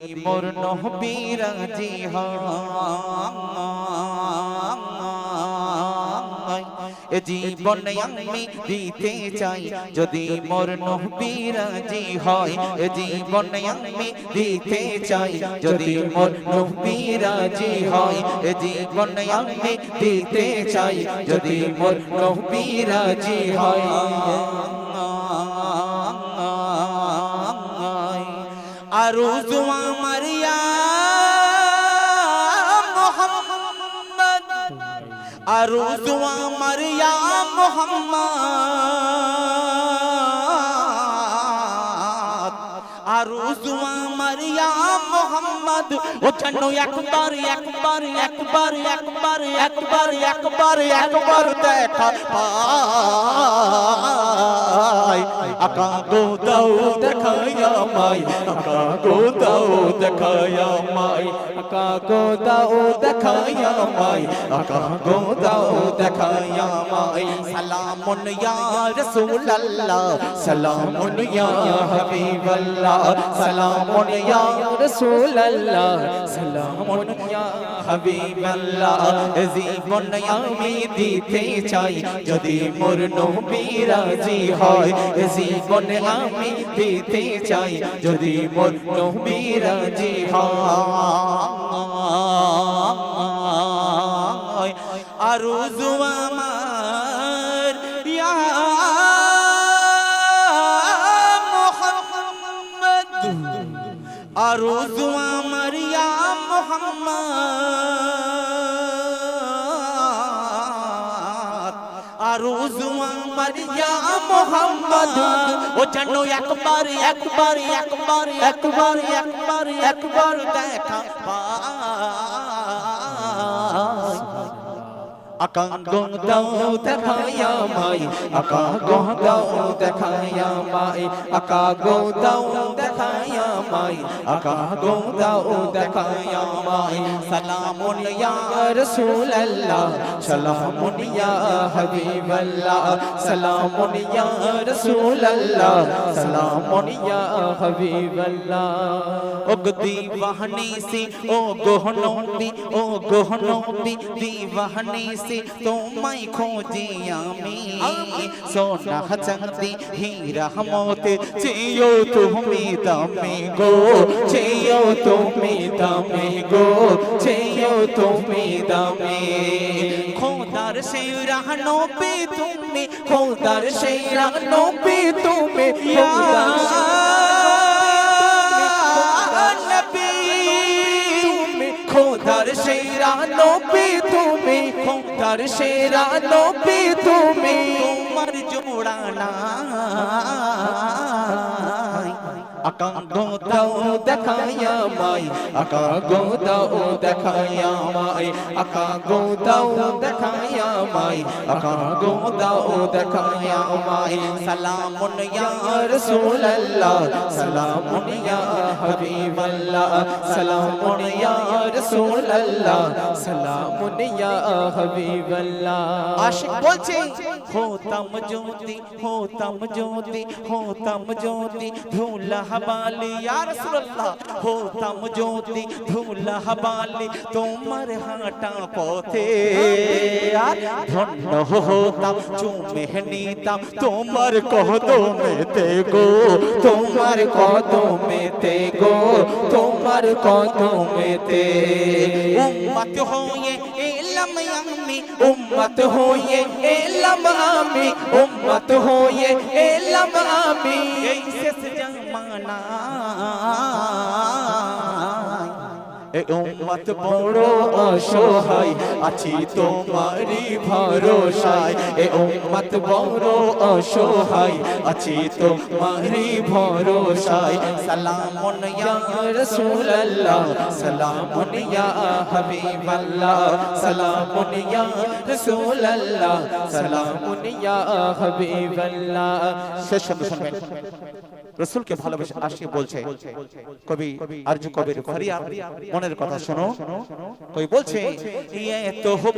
মোর নহবীরাজি এ জীবন আমি দিতে চাই, যদি মোর নহবীরাজি হয়, এ জীবন আমি দিতে চাই, যদি মোর নহবীরাজি হয়, এ জীবন আমি দিতে চাই, যদি মোর হয়। আরজু আমার ইয়া মোহাম্মদ। আরজু আমার ইয়া মোহাম্মদ। আরজু আমার ইয়া মোহাম্মদ। ও যেন একবার একবার একবার একবার একবার একবার একবার দেখা আকা গো দাও দেখায়া মাই আকা গো দাও দেখায়া মাই আকা গো দাও দেখায়া মাই আকা গো দাও দেখায়া মাই। সালামুন ইয়া রাসূলুল্লাহ, সালামুন ইয়া হাবিবাল্লাহ, সালামুন ইয়া রাসূলুল্লাহ, সালামুন ইয়া হাবিবাল্লাহ। জীবন আমি দিতে চাই, যদি মোর নবী রাজি হয় জীবন আমি দিতে চাই যদি মোর নবী রাজি হয়। আর আমার আর আমার ইয়া মোহাম্মদ। ও যেন একবার একবার একবার একবার একবার একবার দেখা আকাঙ্গ দাও দেখায়া ভাই আকাঙ্গ দাও দেখায়া ভাই আকাঙ্গ দাও দেখায়া ভাই আকাঙ্গ দাও দেখায়া ভাই সালামুন ইয়া রাসূলুল্লাহ সালামুন ইয়া হাবিবাল্লাহ সালামুন ইয়া রাসূলুল্লাহ সালামুন ইয়া হাবিবাল্লাহ। ও গদি বাহনি সি ও গোহনতি ও গোহনতি সি। से তোমায় খোঁজি আমি সোনা চাঁদি হীরা মতে চেয়েও তুমি দামে গো চেয়েও তুমি দামে গো চেয়েও তুমি দামে খোদার সেই রাহনো পে তুমি খোদার সেই রাহনো পে তুমি খোদার খোদার সেরা নবী তুমি। তোমার জোড়া নাই আকাঙ্গ দাও দেখায়া মাই আকাঙ্গ দাও দেখায়া মাই আকাঙ্গ দাও দেখায়া মাই আকাঙ্গ দাও দেখায়া মাই। সালামুন ইয়া রাসূলুল্লাহ, সালামুন ইয়া হাবিবাল্লাহ, সালামুন ইয়া রাসূলুল্লাহ, সালামুন ইয়া হাবিবাল্লাহ। আশিক বলছে হোতাম জ্যোতি হোতাম জ্যোতি হোতাম জ্যোতি ধুলা বালি ইয়া রাসূলুল্লাহ হোতাম জ্যোতি ধুলা বালি তোমার হাঁটা পথে ধন্য হতাম চুমে নিতাম তোমার কদমেতে গো তোমার কদমেতে গো তোমার কদমেতে উম্মত হয়ে এলাম আমি উম্মত হয়ে এলাম আমি উম্মত হয়ে এলাম আমি। শেষ জামানা উম্মত বড় অসহায়, আছি তোমারি ভরসায়। এ উম্মত বড় অসহায়, আছি তোমারি ভরসায়। সালামুন ইয়া রাসূলুল্লাহ, সালামুন ইয়া হাবিবাল্লাহ, সালামুন ইয়া রাসূলুল্লাহ, সালামুন ইয়া হাবিবাল্লাহ। শেষ শব্দ শুনবেন। রসুলকে ভালোবেসে আসিয়ে বলছে কবি আরজ কবির ফরিয়াদ মনের কথা শোনো। কই বলছে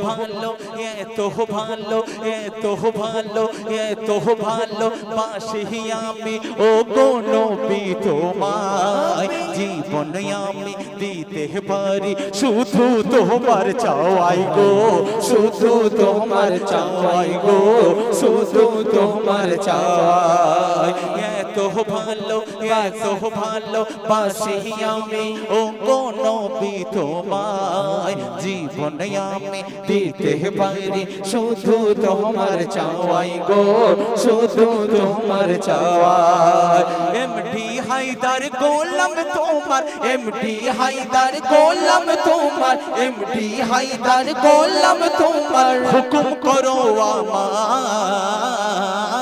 ভালো ভালো ভালো ভালো আমি ও কোন তোমায় জীবন আমি দিতে পারি। শুধু তোমার চাওয়াই গো শুধু তোমার চাওয়াই গো শুধু তোমার চাওয়াই এত ভালো এত ভালো পাশে আমি ও কোন তোমায় জীবন আমি দিতে পারি শুধু তোমার চাওয়াই গো শুধু তোমার চাওয়াই এমডি হায়দার গোলাম তোমার এমডি হায়দার গোলাম তোমার এমডি হায়দার গোলাম তোমার হুকুম করো আমায়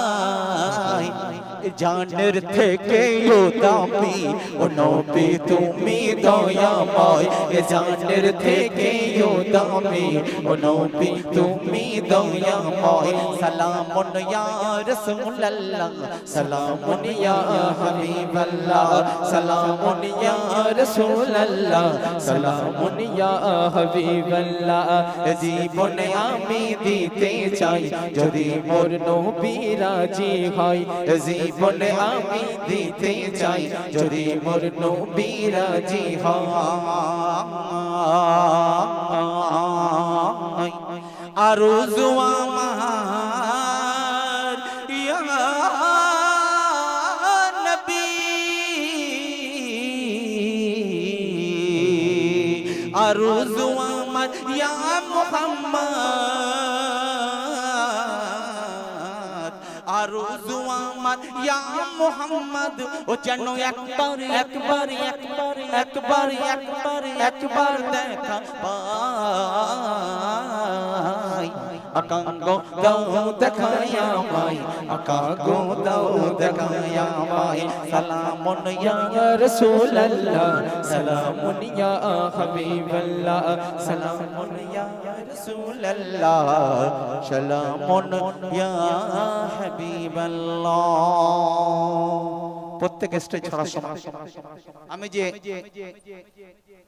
জানের থেকে ও দামি ও নবী তুমি দয়াময়। এ জানের থেকে ও দামি ও নবী তুমি দয়াময়। সালামুন ইয়া রাসূলুল্লাহ, সালামুন ইয়া হাবিবাল্লাহ, সালামুন ইয়া রাসূলুল্লাহ, সালামুন ইয়া হাবিবাল্লাহ। জীবনে আমি দিতে চাই, যদি মোর নবী রাজি হয়, এ জীবনে আমি দিতে চাই, যদি মোর নবী রাজি হয়। আরও আমার, ইয়া আমার, ইয়া মুহাম্মদ। আরও আমার ইয়া মোহাম্মদ। ও যেন একবার একবার একবার একবার একবার একবার দেখা পাই আকাঙ্গ দাও দেখায়া মাই আকাঙ্গ দাও দেখায়া মাই সালামুন ইয়া রাসূলুল্লাহ সালামুন ইয়া হাবিবাল্লাহ সালামুন ইয়া রাসূলুল্লাহ সালামুন ইয়া হাবিবাল্লাহ। প্রত্যেক স্টেজ ছড়ার সময়। আমি যে